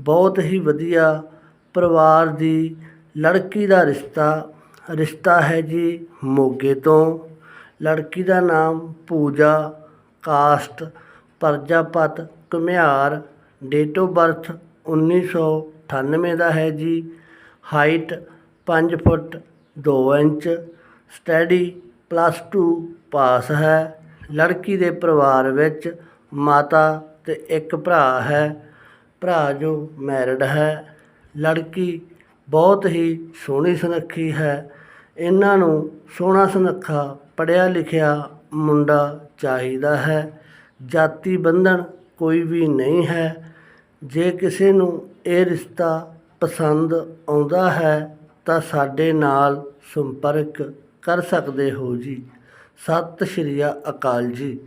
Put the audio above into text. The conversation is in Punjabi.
ਬਹੁਤ ਹੀ ਵਧੀਆ ਪਰਿਵਾਰ ਦੀ ਲੜਕੀ ਦਾ ਰਿਸ਼ਤਾ ਰਿਸ਼ਤਾ ਹੈ ਜੀ ਮੋਗੇ ਤੋਂ। ਲੜਕੀ ਦਾ ਨਾਮ ਪੂਜਾ ਕਾਸਟ ਪਰਜਾਪਤ ਘੁਮਿਆਰ ਡੇਟ ਆਫ ਬਰਥ 1998 ਦਾ ਹੈ ਜੀ। Height 5 foot 2 inch study plus 2 pass ਹੈ। ਲੜਕੀ ਦੇ ਪਰਿਵਾਰ ਵਿੱਚ ਮਾਤਾ ਤੇ ਇੱਕ ਭਰਾ ਹੈ। ਭਰਾ ਜੋ ਮੈਰਿਡ ਹੈ, ਲੜਕੀ ਬਹੁਤ ਹੀ ਸੋਹਣੀ ਸੁਨੱਖੀ ਹੈ। ਇਹਨਾਂ ਨੂੰ ਸੋਹਣਾ ਸੁਨੱਖਾ ਪੜ੍ਹਿਆ ਲਿਖਿਆ ਮੁੰਡਾ ਚਾਹੀਦਾ ਹੈ। ਜਾਤੀ ਬੰਧਨ ਕੋਈ ਵੀ ਨਹੀਂ ਹੈ। ਜੇ ਕਿਸੇ ਨੂੰ ਇਹ ਰਿਸ਼ਤਾ ਪਸੰਦ ਆਉਂਦਾ ਹੈ, ਤਾਂ ਸਾਡੇ ਨਾਲ ਸੰਪਰਕ ਕਰ ਸਕਦੇ ਹੋ ਜੀ। ਸਤਿ ਸ਼੍ਰੀ ਅਕਾਲ ਜੀ।